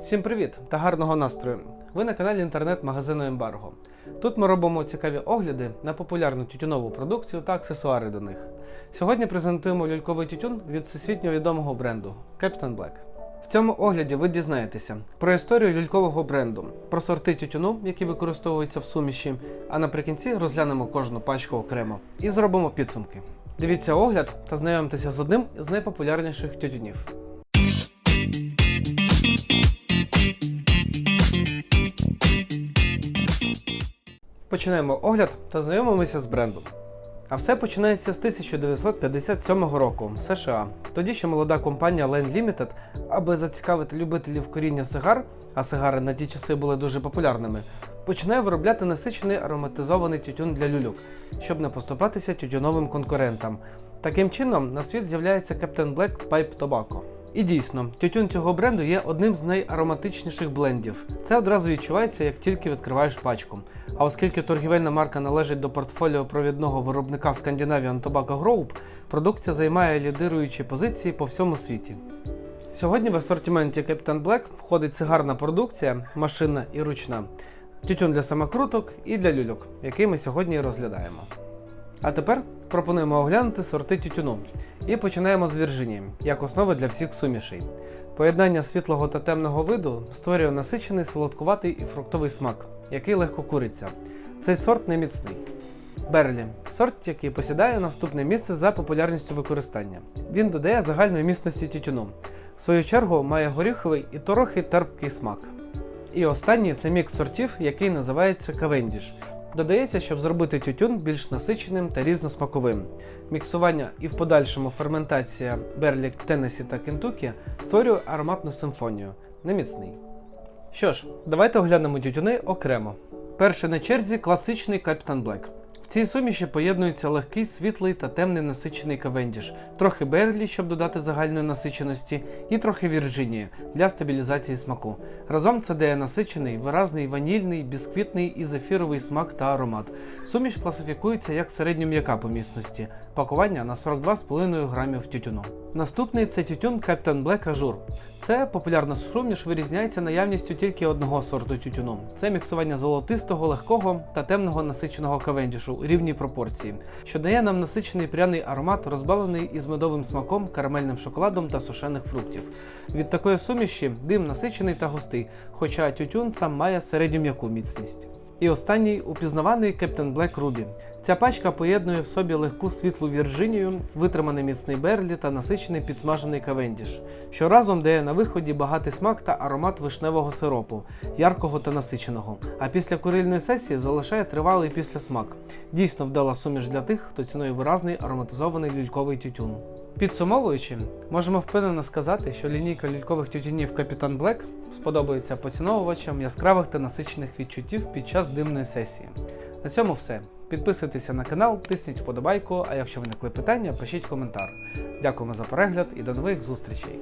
Всім привіт та гарного настрою! Ви на каналі інтернет-магазину Ембарго. Тут ми робимо цікаві огляди на популярну тютюнову продукцію та аксесуари до них. Сьогодні презентуємо люльковий тютюн від всесвітньо відомого бренду Captain Black. В цьому огляді ви дізнаєтеся про історію люлькового бренду, про сорти тютюну, які використовуються в суміші, а наприкінці розглянемо кожну пачку окремо і зробимо підсумки. Дивіться огляд та знайомтеся з одним з найпопулярніших тютюнів. Починаємо огляд та знайомимося з брендом. А все починається з 1957 року в США. Тоді ще молода компанія Lane Limited, аби зацікавити любителів коріння сигар, а сигари на ті часи були дуже популярними, починає виробляти насичений ароматизований тютюн для люлюк, щоб не поступатися тютюновим конкурентам. Таким чином на світ з'являється Captain Black Pipe Tobacco. І дійсно, тютюн цього бренду є одним з найароматичніших блендів. Це одразу відчувається, як тільки відкриваєш пачку. А оскільки торгівельна марка належить до портфоліо провідного виробника Scandinavian Tobacco Group, продукція займає лідируючі позиції по всьому світі. Сьогодні в асортименті Captain Black входить сигарна продукція, машинна і ручна, тютюн для самокруток і для люльок, який ми сьогодні розглядаємо. А тепер пропонуємо оглянути сорти тютюну. І починаємо з Вірджинії, як основи для всіх сумішей. Поєднання світлого та темного виду створює насичений солодкуватий і фруктовий смак, який легко куриться. Цей сорт не міцний. Берлі сорт, який посідає наступне місце за популярністю використання. Він додає загальної міцності тютюну. В свою чергу має горіховий і трохи терпкий смак. І останній це мікс сортів, який називається Cavendish. Додається, щоб зробити тютюн більш насиченим та різносмаковим. Міксування і в подальшому ферментація Берлік, Теннесі та Кентукі створює ароматну симфонію. Неміцний. Що ж, давайте оглянемо тютюни окремо. Перший на черзі класичний Капітан Black. Цій суміші поєднується легкий, світлий та темний насичений кавендіш, трохи берлі, щоб додати загальної насиченості, і трохи вірджинії для стабілізації смаку. Разом це дає насичений, виразний ванільний, бісквітний і зефіровий смак та аромат. Суміш класифікується як середньом'яка по міцності, пакування на 42,5 грамів тютюну. Наступний це тютюн Captain Black Azure. Це популярна суміш вирізняється наявністю тільки одного сорту тютюну. Це міксування золотистого, легкого та темного насиченого кавендішу у рівній пропорції, що дає нам насичений пряний аромат, розбавлений із медовим смаком, карамельним шоколадом та сушених фруктів. Від такої суміші дим насичений та густий, хоча тютюн сам має середню м'яку міцність. І останній упізнаваний Captain Black Ruby. Ця пачка поєднує в собі легку світлу вірджинію, витриманий міцний берлі та насичений підсмажений кавендіш, що разом дає на виході багатий смак та аромат вишневого сиропу, яркого та насиченого. А після курильної сесії залишає тривалий післясмак. Дійсно вдала суміш для тих, хто цінує виразний ароматизований люльковий тютюн. Підсумовуючи, можемо впевнено сказати, що лінійка люлькових тютюнів Captain Black сподобається поціновувачам яскравих та насичених відчуттів під час димної сесії. На цьому все. Підписуйтеся на канал, тисніть вподобайку, а якщо виникли питання, пишіть коментар. Дякуємо за перегляд і до нових зустрічей!